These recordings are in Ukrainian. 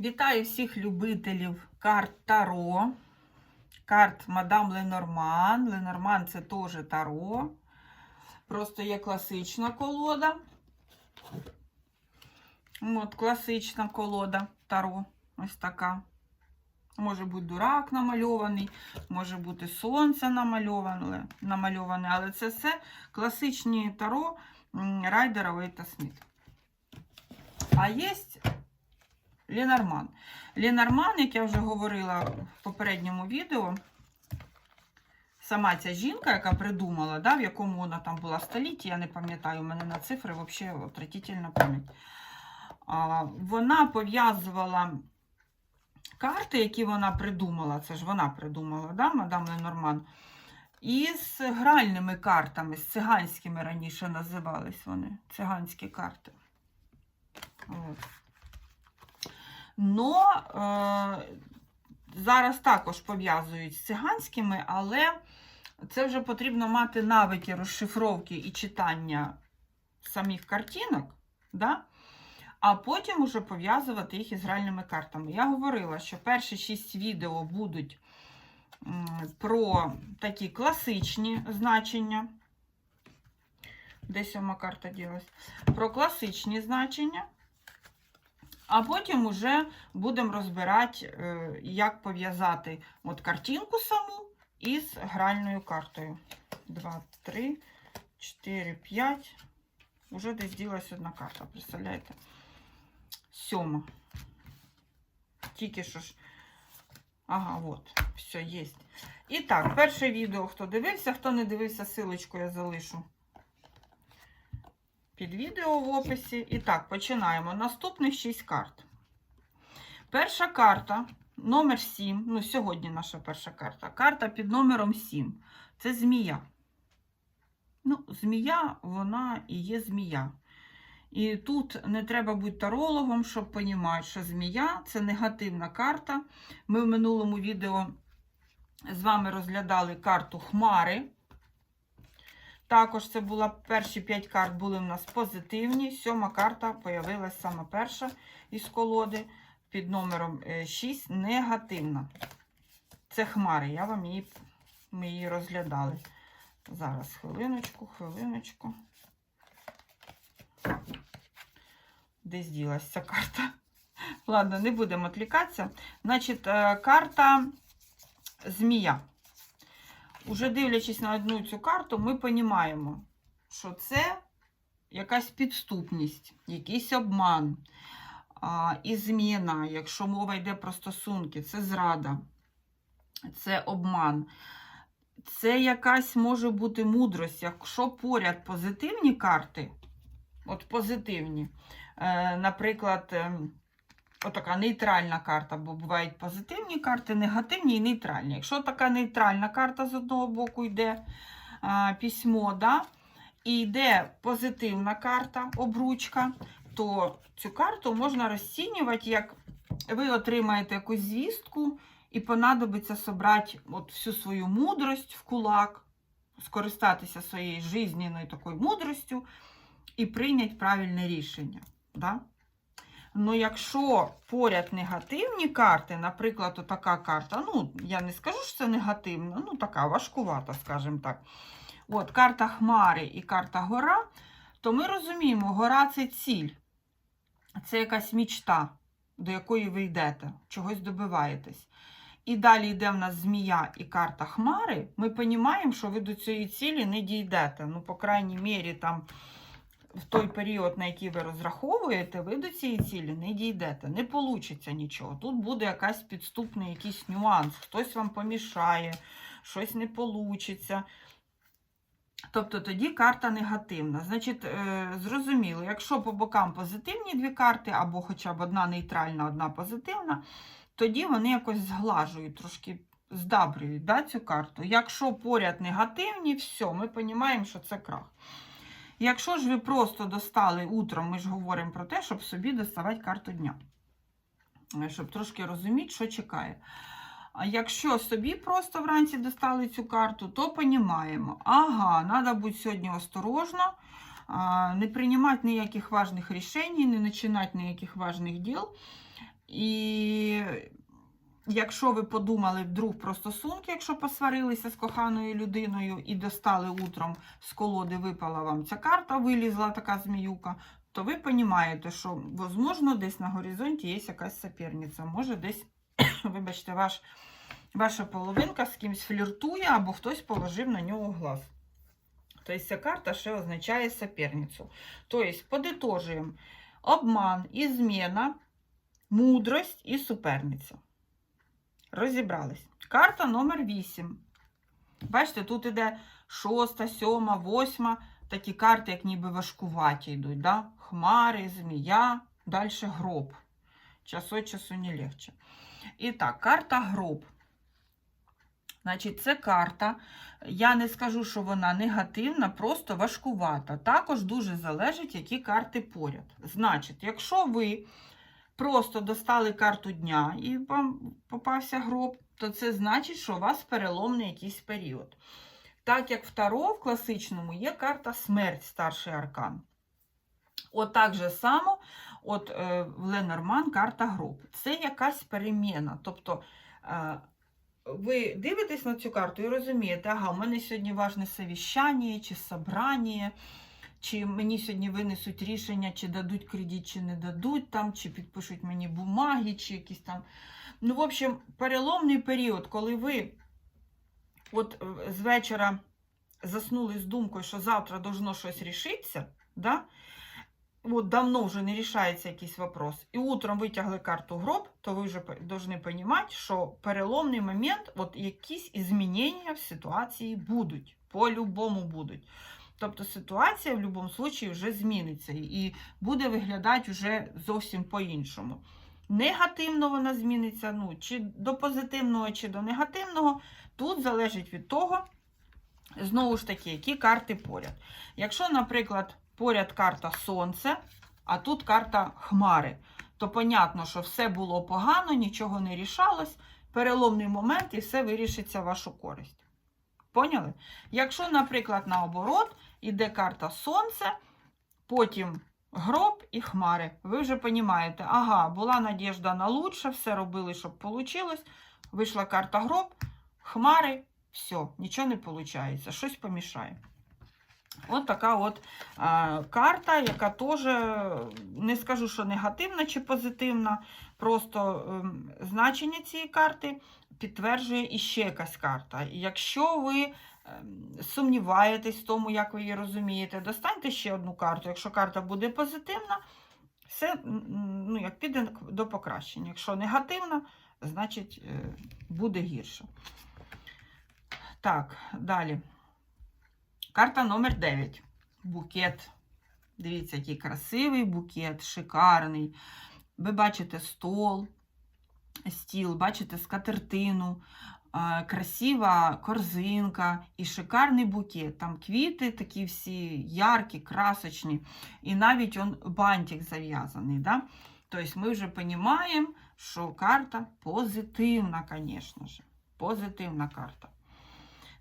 Вітаю всіх любителів карт Таро. Карт Мадам Ленорман. Ленорман це теж Таро. Просто є класична колода. От класична колода Таро. Ось така. Може бути дурак намальований, може бути сонце намальоване, намальоване але це все класичні Таро Райдера Вейта Сміт. А є Ленорман. Ленорман, як я вже говорила в попередньому відео, сама ця жінка, яка придумала, да, в якому вона там була столітті, я не пам'ятаю, у мене на цифри взагалі отвратительна пам'ять. Вона пов'язувала карти, які вона придумала, це ж вона придумала, да, мадам Ленорман, із гральними картами, з циганськими раніше називались вони, циганські карти. От. Но е, зараз також пов'язують з циганськими, але це вже потрібно мати навики розшифровки і читання самих картинок, да? а потім уже пов'язувати їх із гральними картами. Я говорила, що перші шість відео будуть про такі класичні значення. Де сьома карта ділась? Про класичні значення. А потім уже будемо розбирати, е, як пов'язати от картинку саму із гральною картою. 2, 3, 4, 5. Уже десь ділась одна карта, представляєте? Сьома. Тільки що ж. Ага, от, все, є. І так, перше відео, хто дивився, хто не дивився, силочку я залишу під відео в описі. І так, починаємо. Наступних 6 карт. Перша карта, номер 7. Ну, сьогодні наша перша карта. Карта під номером 7. Це змія. Ну, змія, вона і є змія. І тут не треба бути тарологом, щоб розуміти, що змія це негативна карта. Ми в минулому відео з вами розглядали карту Хмари. Також це була перші 5 карт були в нас позитивні. Сьома карта появилась саме перша із колоди під номером 6 негативна. Це хмари. Я вам її, ми її розглядали. Зараз хвилиночку, хвилиночку. Десь ділась ця карта. Ладно, не будемо відлікатися. Значить, е, карта змія. Уже дивлячись на одну цю карту, ми розуміємо, що це якась підступність, якийсь обман, а, і зміна, якщо мова йде про стосунки, це зрада, це обман. Це якась може бути мудрость, якщо поряд позитивні карти, от позитивні, е, наприклад, е, отака нейтральна карта, бо бувають позитивні карти, негативні і нейтральні. Якщо така нейтральна карта з одного боку йде а, письмо, да, і йде позитивна карта, обручка, то цю карту можна розцінювати, як ви отримаєте якусь звістку і понадобиться собрати от всю свою мудрость в кулак, скористатися своєю жизненною такою мудростю і прийняти правильне рішення. Да? Ну, якщо поряд негативні карти, наприклад, така карта, ну, я не скажу, що це негативна, ну, така важкувата, скажімо так. От, карта Хмари і карта Гора, то ми розуміємо, гора це ціль, це якась мічта, до якої ви йдете, чогось добиваєтесь. І далі йде в нас змія і карта Хмари, ми розуміємо, що ви до цієї цілі не дійдете. Ну, по крайній мірі, там в той період, на який ви розраховуєте, ви до цієї цілі не дійдете, не вийде нічого. Тут буде якась підступний якийсь нюанс, хтось вам помішає, щось не вийде. Тобто тоді карта негативна. Значить, е, зрозуміло, якщо по бокам позитивні дві карти, або хоча б одна нейтральна, одна позитивна, тоді вони якось зглажують, трошки здабрюють да, цю карту. Якщо поряд негативні, все, ми розуміємо, що це крах. Якщо ж ви просто достали утром, ми ж говоримо про те, щоб собі доставати карту дня, щоб трошки розуміти, що чекає. А якщо собі просто вранці достали цю карту, то розуміємо, ага, треба бути сьогодні осторожно, не приймати ніяких важних рішень, не починати ніяких важних діл. І якщо ви подумали вдруг про стосунки, якщо посварилися з коханою людиною і достали утром з колоди, випала вам ця карта, вилізла така зміюка, то ви розумієте, що, можливо, десь на горизонті є якась суперниця. Може, десь, вибачте, ваш, ваша половинка з кимось фліртує або хтось положив на нього глаз. Тобто ця карта ще означає соперницю. Тобто, подитожуємо обман, ізмена, мудрость і суперниця. Розібрались. Карта номер 8. Бачите, тут іде шоста, сьома, восьма. Такі карти, як ніби важкуваті йдуть. Да? Хмари, змія, далі гроб. Час від часу не легче. І так, карта гроб. Значить, це карта. Я не скажу, що вона негативна, просто важкувата. Також дуже залежить, які карти поряд. Значить, якщо ви просто достали карту дня і вам попався гроб, то це значить, що у вас переломний якийсь період. Так як в Таро в класичному є карта смерть, старший аркан. От так же само, от е, в Ленорман карта гроб. Це якась переміна. Тобто е, ви дивитесь на цю карту і розумієте, ага, у мене сьогодні важне совіщання чи собрання, чи мені сьогодні винесуть рішення, чи дадуть кредит, чи не дадуть, там, чи підпишуть мені бумаги, чи якісь там. Ну, в общем, переломний період, коли ви от е, з вечора заснули з думкою, що завтра должно щось рішитися, да? от давно вже не рішається якийсь вопрос, і утром витягли карту гроб, то ви вже повинні розуміти, що переломний момент, от якісь змінення в ситуації будуть, по-любому будуть. Тобто ситуація в будь-якому випадку вже зміниться і буде виглядати вже зовсім по-іншому. Негативно вона зміниться, ну, чи до позитивного, чи до негативного, тут залежить від того, знову ж таки, які карти поряд. Якщо, наприклад, поряд карта Сонце, а тут карта Хмари, то понятно, що все було погано, нічого не рішалось, переломний момент і все вирішиться в вашу користь. Поняли? Якщо, наприклад, наоборот, іде карта Сонце, потім гроб і хмари, ви вже розумієте, ага, була надіжда на лучше, все робили, щоб вийшло. Вийшла карта гроб, хмари, все, нічого не виходить, щось помішає. От така от а, карта, яка теж не скажу, що негативна чи позитивна. Просто ем, значення цієї карти підтверджує іще якась карта. Якщо ви сумніваєтесь в тому, як ви її розумієте, достаньте ще одну карту. Якщо карта буде позитивна, все ну, як піде до покращення. Якщо негативна, значить е, буде гірше. Так, далі. Карта номер 9. Букет. Дивіться, який красивий букет, шикарний. Ви бачите стол, стіл, бачите скатертину, красива корзинка і шикарний букет. Там квіти такі всі яркі, красочні. І навіть он бантик зав'язаний. Да? Тобто ми вже розуміємо, що карта позитивна, звісно ж. Позитивна карта.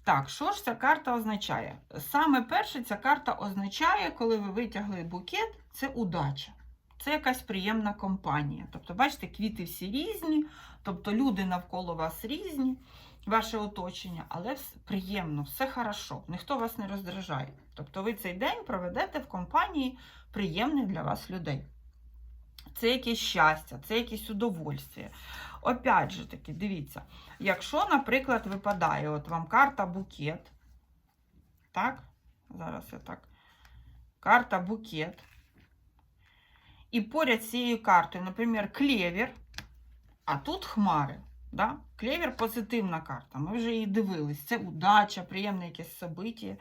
Так, що ж ця карта означає? Саме перше, ця карта означає, коли ви витягли букет, це удача. Це якась приємна компанія. Тобто, бачите, квіти всі різні, тобто люди навколо вас різні, ваше оточення, але вс- приємно, все хорошо, ніхто вас не роздражає. Тобто ви цей день проведете в компанії приємних для вас людей. Це якесь щастя, це якесь удовольствие. Опять же таки, дивіться, якщо, наприклад, випадає от вам карта букет, так, зараз я так, карта букет, і поряд з цією картою, наприклад, клевер, а тут хмари. Да? Клевер позитивна карта. Ми вже її дивились. Це удача, приємне якесь собиття,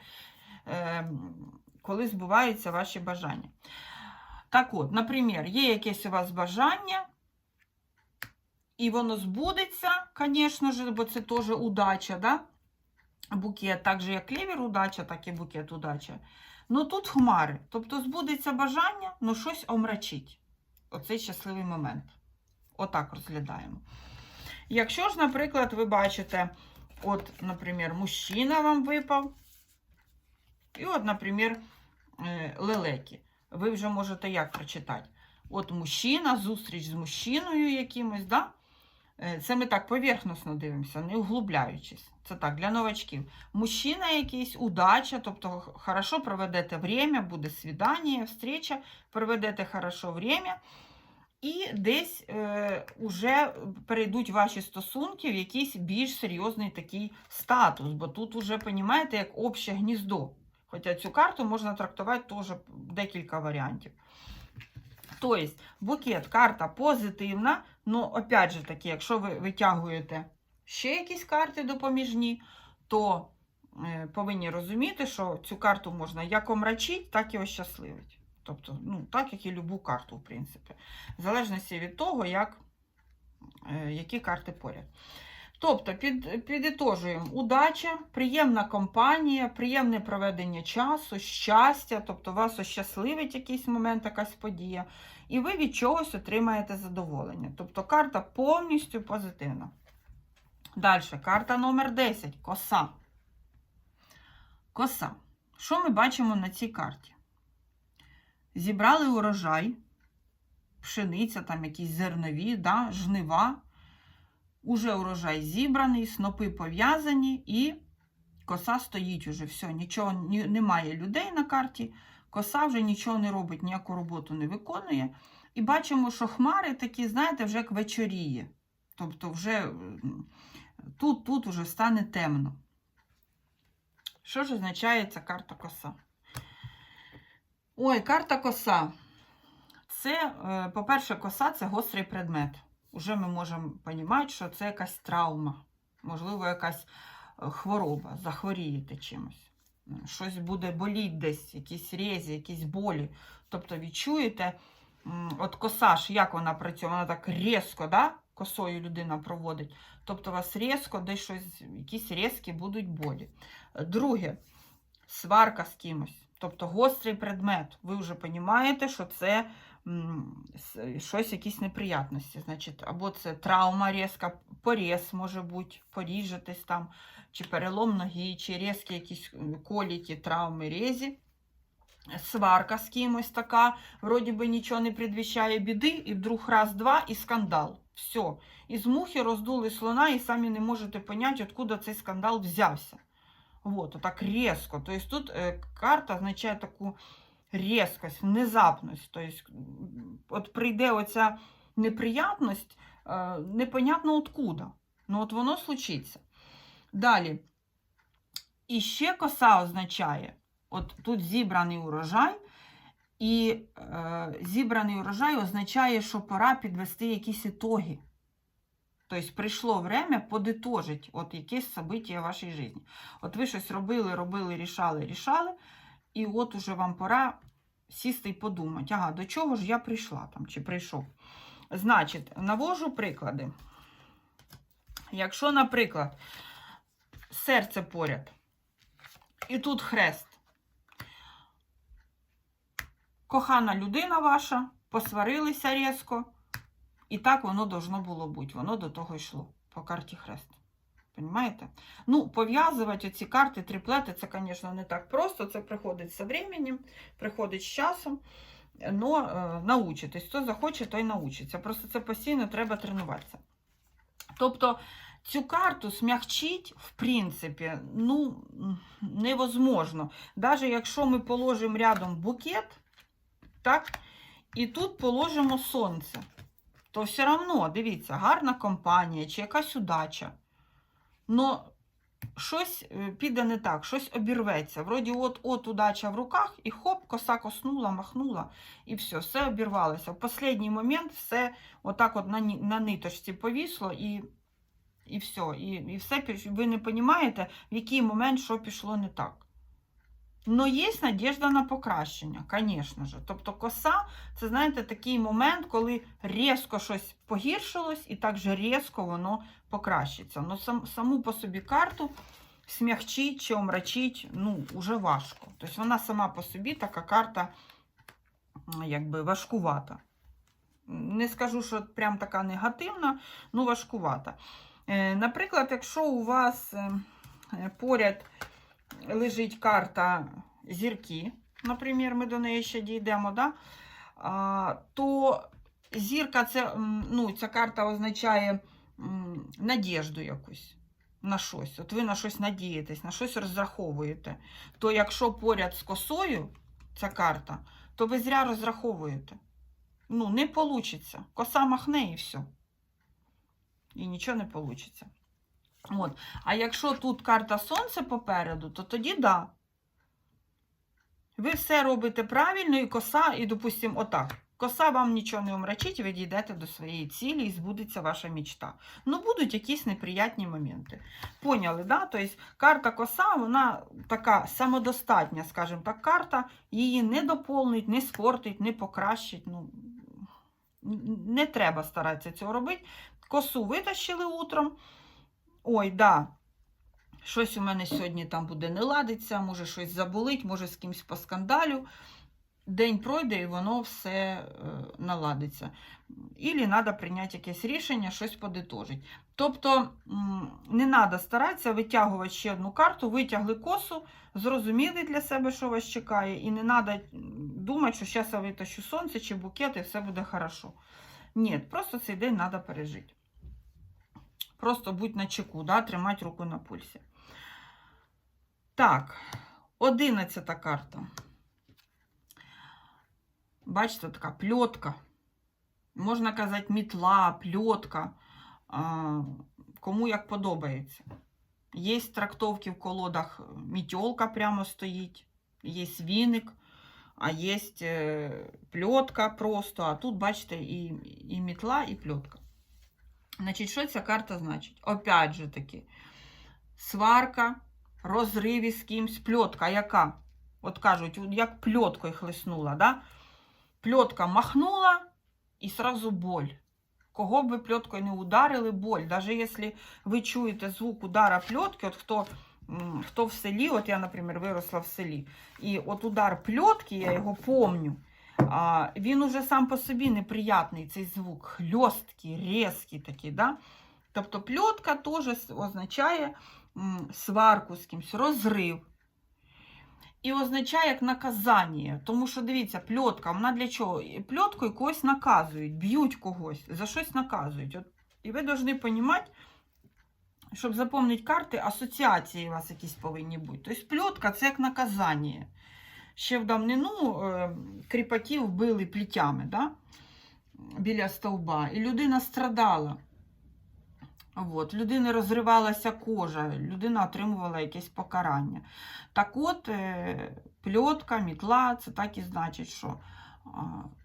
е, коли збуваються ваші бажання. Так от, наприклад, є якесь у вас бажання, і воно збудеться, звісно ж, бо це теж удача, да? букет, так же як клевер удача, так і букет удача. Ну тут хмари. Тобто збудеться бажання, ну щось омрачить. Оцей щасливий момент. Отак розглядаємо. Якщо ж, наприклад, ви бачите, от, наприклад, мужчина вам випав, і от, наприклад, е, лелеки. Ви вже можете як прочитати? От мужчина, зустріч з мужчиною якимось, да? Е, Це ми так поверхносно дивимося, не углубляючись. Це так, для новачків. Мужчина якийсь, удача, тобто хорошо проведете время, буде свідання, встреча, проведете хорошо время. І десь е, уже перейдуть ваші стосунки в якийсь більш серйозний такий статус, бо тут уже, розумієте, як обще гніздо. Хоча цю карту можна трактувати теж декілька варіантів. Тобто, букет, карта позитивна, ну, опять же таки, якщо ви витягуєте ще якісь карти допоміжні, то е, повинні розуміти, що цю карту можна як омрачити, так і ощасливити. Тобто, ну, так як і любу карту, в принципі. В залежності від того, як, е, які карти поряд. Тобто, під, підітожуємо удача, приємна компанія, приємне проведення часу, щастя, тобто вас ощасливить якийсь момент, якась подія, і ви від чогось отримаєте задоволення. Тобто карта повністю позитивна. Далі, карта номер 10 коса. Коса. Що ми бачимо на цій карті? Зібрали урожай, пшениця, там якісь зернові, да, жнива. Уже урожай зібраний, снопи пов'язані, і коса стоїть уже. Все, нічого немає людей на карті. Коса вже нічого не робить, ніяку роботу не виконує. І бачимо, що хмари такі, знаєте, вже як вечоріє. Тобто, вже тут, тут вже стане темно. Що ж означає ця карта коса? Ой, карта коса. Це, е, по-перше, коса це гострий предмет. Уже ми можемо розуміти, що це якась травма, можливо, якась е, хвороба, захворієте чимось. Щось буде боліти десь, якісь рези, якісь болі. Тобто відчуєте, от коса ж, як вона працює, вона так різко, да? косою людина проводить. Тобто у вас різко, десь щось, якісь різкі будуть болі. Е, Друге, сварка з кимось. Тобто гострий предмет. Ви вже розумієте, що це щось, якісь неприятності. Значить, або це травма різка, поріз може бути, поріжетесь там, чи перелом ноги, чи різкі якісь м, коліки, травми, резі. Сварка з кимось така, вроді би нічого не предвіщає біди, і вдруг раз-два і скандал. Все. Із мухи роздули слона і самі не можете поняти, откуда цей скандал взявся. Вот, так різко. Тобто тут е, карта означає таку різкость, внезапність. Тобто, от прийде оця неприятність, е, непонятно откуда. Ну, от воно случиться. Далі. І ще коса означає, от тут зібраний урожай, і е, зібраний урожай означає, що пора підвести якісь ітоги. Тобто прийшло время подитожити от якесь событие в вашій житті. От ви щось робили, робили, рішали, рішали, і от уже вам пора сісти і подумати, ага, до чого ж я прийшла там, чи прийшов. Значить, навожу приклади. Якщо, наприклад, серце поряд, і тут хрест. Кохана людина ваша, посварилися різко, і так воно должно було бути. Воно до того йшло по карті хрест. Понимаєте? Ну, пов'язувати ці карти, триплети, це, звісно, не так просто. Це приходить з временем, приходить з часом. Но е, научитесь. Хто захоче, той научиться. Просто це постійно треба тренуватися. Тобто цю карту смягчить, в принципі, ну, невозможно. Навіть якщо ми положимо рядом букет, так, і тут положимо сонце, то все одно, дивіться, гарна компанія чи якась удача. Но щось е, піде не так, щось обірветься. Вроді от-от удача в руках, і хоп, коса коснула, махнула, і все, все обірвалося. В останній момент все отак от на, на ниточці повісло, і, і все. І, і все, ви не розумієте, в який момент що пішло не так. Но є надіжда на покращення, звісно ж. Тобто коса це, знаєте, такий момент, коли різко щось погіршилось, і так же різко воно покращиться. Ну, сам, саму по собі карту смягчить чи омрачить, ну, уже важко. Тобто вона сама по собі така карта, якби важкувата. Не скажу, що прям така негативна, ну важкувата. Е, Наприклад, якщо у вас е, е, поряд лежить карта зірки, наприклад, ми до неї ще дійдемо, да? а, то зірка це, ну, ця карта означає надіжду якусь на щось. От ви на щось надієтесь, на щось розраховуєте. То якщо поряд з косою ця карта, то ви зря розраховуєте. Ну, не вийде. Коса махне і все. І нічого не вийде. От. А якщо тут карта Сонця попереду, то тоді да. Ви все робите правильно, і коса, і, допустимо, отак. Коса вам нічого не омрачить, ви дійдете до своєї цілі і збудеться ваша мечта. Ну, будуть якісь неприятні моменти. Поняли, да? Тобто карта коса, вона така самодостатня, скажімо так, карта, її не доповнить, не спортить, не покращить. Ну, не треба старатися цього робити. Косу витащили утром. Ой, да. Щось у мене сьогодні там буде не ладиться, може щось заболить, може з кимось по скандалю. День пройде і воно все е, наладиться. Ілі треба прийняти якесь рішення, щось подитожить. Тобто не треба старатися витягувати ще одну карту, витягли косу, зрозуміли для себе, що вас чекає, і не треба думати, що зараз я витащу сонце чи букет, і все буде хорошо. Ні, просто цей день треба пережити. Просто будь на чеку, да, тримати руку на пульсі. Так, одинадцята карта. Бачите, така пльотка. Можна казати, мітла, пльотка. Кому як подобається. Є трактовки в колодах, мітьолка прямо стоїть, є віник, а є пльотка просто. А тут, бачите, і, і мітла, і пльотка. Значить, що ця карта значить? Опять же таки, сварка, розрив із кимсь, пльотка, яка? От кажуть, як пльоткою хлеснула, да? Пльотка махнула і сразу боль. Кого б ви пльоткою не ударили, боль. Даже якщо ви чуєте звук удара пльотки, от хто, хто в селі, от я, наприклад, виросла в селі, і от удар пльотки, я його помню, а, він уже сам по собі неприятний, цей звук, хльосткий, різкий такий. Да? Тобто пльотка теж означає сварку з кимось, розрив. І означає як наказання. Тому що, дивіться, пльотка, вона для чого? Пльоткою когось наказують, б'ють когось, за щось наказують. От, і ви повинні розуміти, щоб запам'ятати карти, асоціації у вас якісь повинні бути. Тобто пльотка це як наказання. Ще в давнину е, кріпаків били плітями да? біля стовба, і людина страдала. От, людини розривалася кожа, людина отримувала якесь покарання. Так от, е, пльотка, мітла, це так і значить, що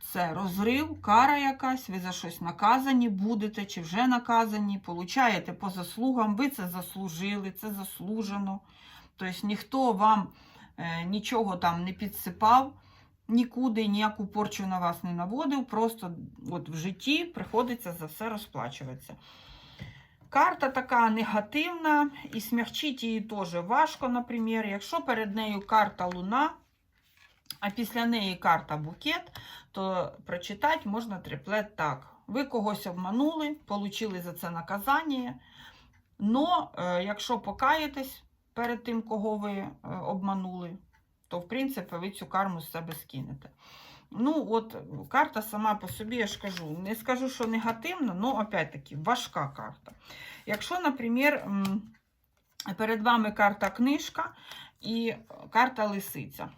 це розрив, кара якась, ви за щось наказані будете, чи вже наказані, получаєте по заслугам, ви це заслужили, це заслужено. Тобто ніхто вам нічого там не підсипав, нікуди ніяку порчу на вас не наводив, просто от в житті приходиться за все розплачуватися. Карта така негативна, і смягчити її теж важко, наприклад. Якщо перед нею карта Луна, а після неї карта букет, то прочитати можна триплет так. Ви когось обманули, отримали за це наказання. Но е, якщо покаєтесь перед тим, кого ви е, обманули, то в принципі ви цю карму з себе скинете. Ну, от карта сама по собі, я ж кажу, не скажу, що негативна, але опять-таки важка карта. Якщо, наприклад, перед вами карта книжка і карта лисиця,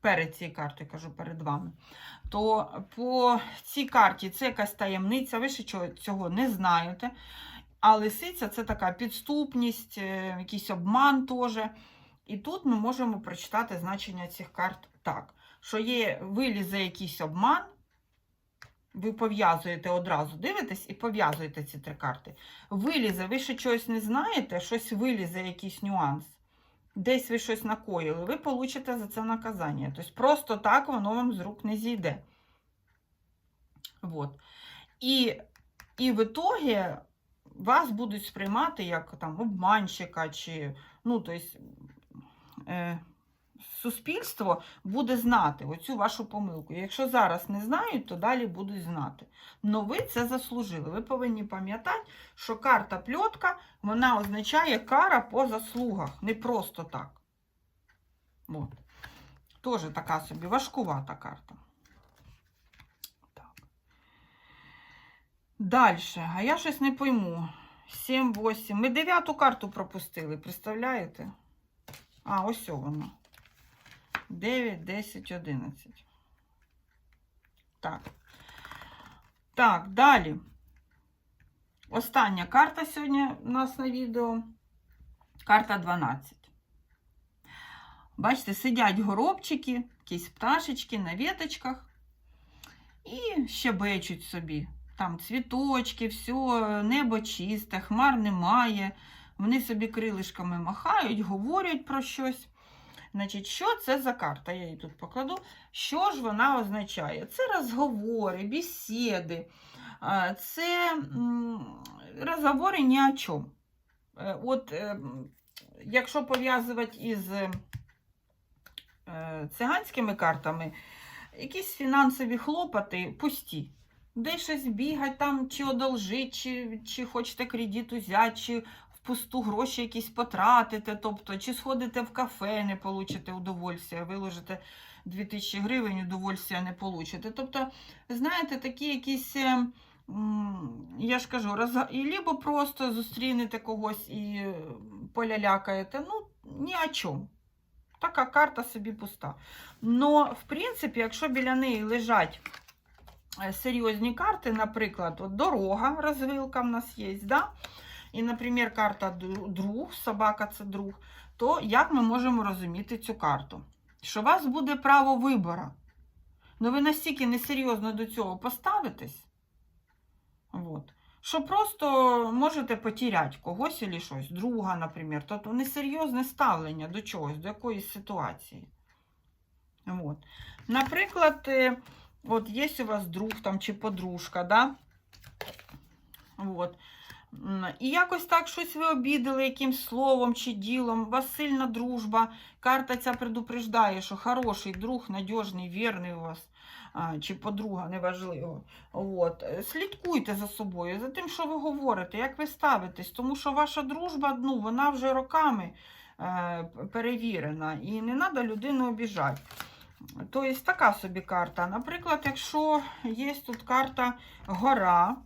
перед цією картою, кажу, перед вами, то по цій карті це якась таємниця, ви ще цього не знаєте. А лисиця це така підступність, е, якийсь обман теж. І тут ми можемо прочитати значення цих карт так що є, вилізе якийсь обман, ви пов'язуєте одразу, дивитесь і пов'язуєте ці три карти. Вилізе, ви ще чогось не знаєте, щось вилізе, якийсь нюанс. Десь ви щось накоїли, ви получите за це наказання. Тобто просто так воно вам з рук не зійде. Вот. І, і в ітогі вас будуть сприймати як там обманщика, чи, ну, тобто, е, суспільство буде знати оцю вашу помилку. Якщо зараз не знають, то далі будуть знати. Но ви це заслужили. Ви повинні пам'ятати, що карта пльотка вона означає кара по заслугах, не просто так. От. Теж така собі важкувата карта. Далі, а я щось не пойму. 7, 8. Ми дев'яту карту пропустили, представляєте? А, ось воно. 9, 10, 11. Так. Так, далі. Остання карта сьогодні у нас на відео. Карта 12. Бачите, сидять горобчики, якісь пташечки на віточках і щебечуть собі. Там цвіточки, все, небо чисте, хмар немає. Вони собі крилишками махають, говорять про щось. Значить, що це за карта? Я її тут покладу. Що ж вона означає? Це розговори, бесіди, це розговори ні о чому. Е, От, е, якщо пов'язувати із е, циганськими картами, якісь фінансові хлопоти пусті. Де щось бігать, там, чи одолжить, чи, чи хочете кредит взяти, чи впусту гроші якісь потратите, тобто, чи сходите в кафе, не получите удовольствия, виложите 2000 гривень, удовольствия не получите. Тобто, знаєте, такі якісь, е, я ж кажу, роз... і либо просто зустрінете когось і е, полялякаєте, ну, ні о чому. Така карта собі пуста. Но, в принципі, якщо біля неї лежать серйозні карти, наприклад, от дорога, розвилка в нас є, да? і, наприклад, карта друг, собака це друг, то як ми можемо розуміти цю карту? Що у вас буде право вибору. Ну ви настільки несерйозно до цього поставитесь, от, що просто можете потеряти когось або щось, друга, наприклад. Тобто несерйозне ставлення до чогось, до якоїсь ситуації. От. Наприклад, е, от є у вас друг там чи подружка, да? От. М, І якось так щось ви обідали якимсь словом чи ділом, у вас сильна дружба. Карта ця предупреждає, що хороший друг, надіжний, вірний у вас, а, чи подруга, неважливо. От. Слідкуйте за собою, за тим, що ви говорите, як ви ставитесь, тому що ваша дружба, ну, вона вже роками е, перевірена, і не треба людину обіжати. Тобто така собі карта. Наприклад, якщо є тут карта гора,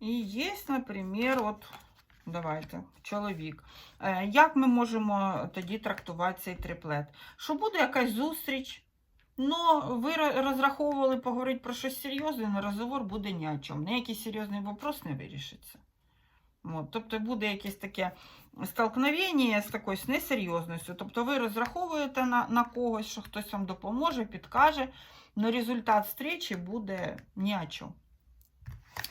і є, наприклад, от, давайте, чоловік. Як ми можемо тоді трактувати цей триплет? Що буде якась зустріч, Ну, ви розраховували поговорити про щось серйозне, але розговор буде ні о чому. Ніякий серйозний вопрос не вирішиться. От, тобто буде якесь таке столкновення з такою несерйозністю. Тобто ви розраховуєте на, на когось, що хтось вам допоможе, підкаже, але результат зустрічі буде ні о чому.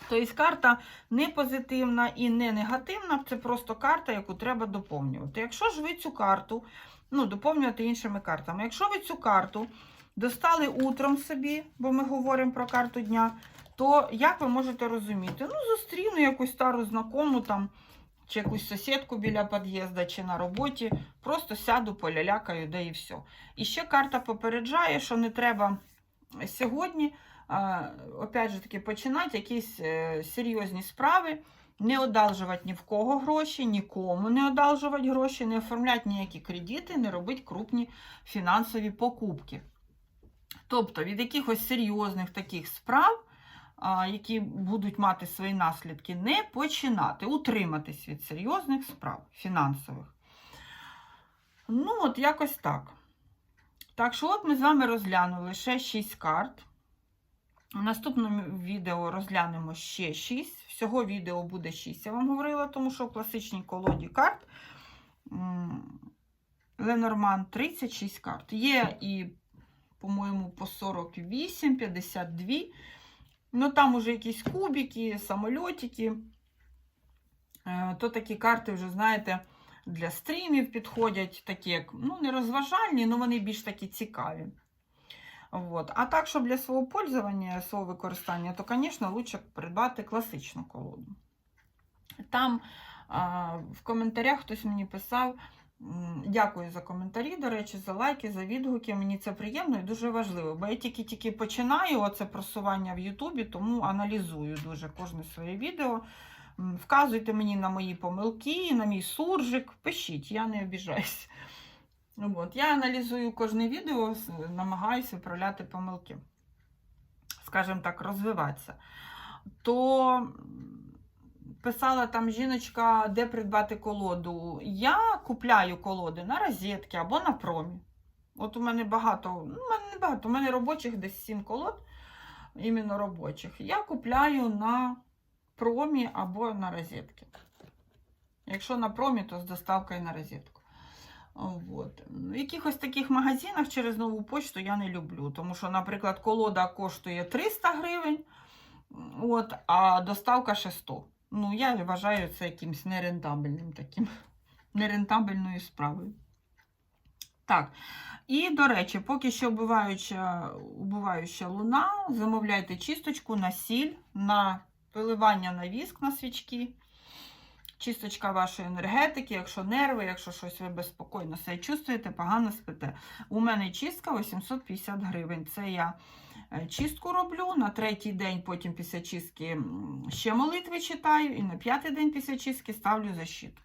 Тобто карта не позитивна і не негативна, це просто карта, яку треба доповнювати. Якщо ж ви цю карту, ну, доповнювати іншими картами, якщо ви цю карту достали утром собі, бо ми говоримо про карту дня, то як ви можете розуміти? Ну, зустріну якусь стару знакому там, чи якусь сусідку біля під'їзду, чи на роботі, просто сяду, полялякаю, да і все. І ще карта попереджає, що не треба сьогодні, опять же таки, починати якісь е, серйозні справи, не одалжувати ні в кого гроші, нікому не одалжувати гроші, не оформляти ніякі кредити, не робити крупні фінансові покупки. Тобто від якихось серйозних таких справ, які будуть мати свої наслідки, не починати, утриматись від серйозних справ фінансових. Ну, от якось так. Так що, от ми з вами розглянули ще 6 карт. У наступному відео розглянемо ще 6. Всього відео буде 6, я вам говорила, тому що в класичній колоді карт Ленорман 36 карт. Є і по-моєму, по 48, 52. Ну, там уже якісь кубики, самольотики. Е, То такі карти вже, знаєте, для стрімів підходять, такі як, ну, не розважальні, але вони більш такі цікаві. От. А так, щоб для свого пользування, свого використання, то, звісно, лучше придбати класичну колоду. Там а, в коментарях хтось мені писав, Дякую за коментарі, до речі, за лайки, за відгуки. Мені це приємно і дуже важливо. Бо я тільки-тільки починаю оце просування в Ютубі, тому аналізую дуже кожне своє відео. Вказуйте мені на мої помилки, на мій суржик. Пишіть, я не обіжаюсь. От, я аналізую кожне відео, намагаюся виправляти помилки. скажімо так, розвиватися, то писала там жіночка, де придбати колоду. Я купляю колоди на розетки або на промі. От у мене багато, ну, у мене не багато, у мене робочих десь 7 колод, іменно робочих. Я купляю на промі або на розетки. Якщо на промі, то з доставкою на розетку. От. В якихось таких магазинах через нову почту я не люблю, тому що, наприклад, колода коштує 300 гривень, от, а доставка ще 100. Ну, я вважаю це якимось нерентабельним таким, нерентабельною справою. Так. І, до речі, поки що убиваюча, убиваюча луна, замовляйте чисточку на сіль, на виливання на віск на свічки. Чисточка вашої енергетики, якщо нерви, якщо щось ви безпокійно себе чувствуєте, погано спите. У мене чистка 850 гривень. Це я чистку роблю. На третій день, потім після чистки ще молитви читаю, і на п'ятий день після чистки ставлю защиту.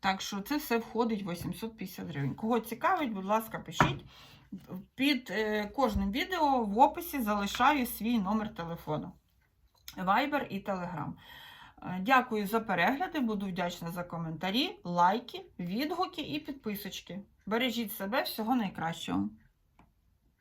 Так що це все входить в 850 гривень. Кого цікавить, будь ласка, пишіть. Під е, кожним відео в описі залишаю свій номер телефону. Viber і Telegram. Е, Дякую за перегляди, буду вдячна за коментарі, лайки, відгуки і підписочки. Бережіть себе, всього найкращого.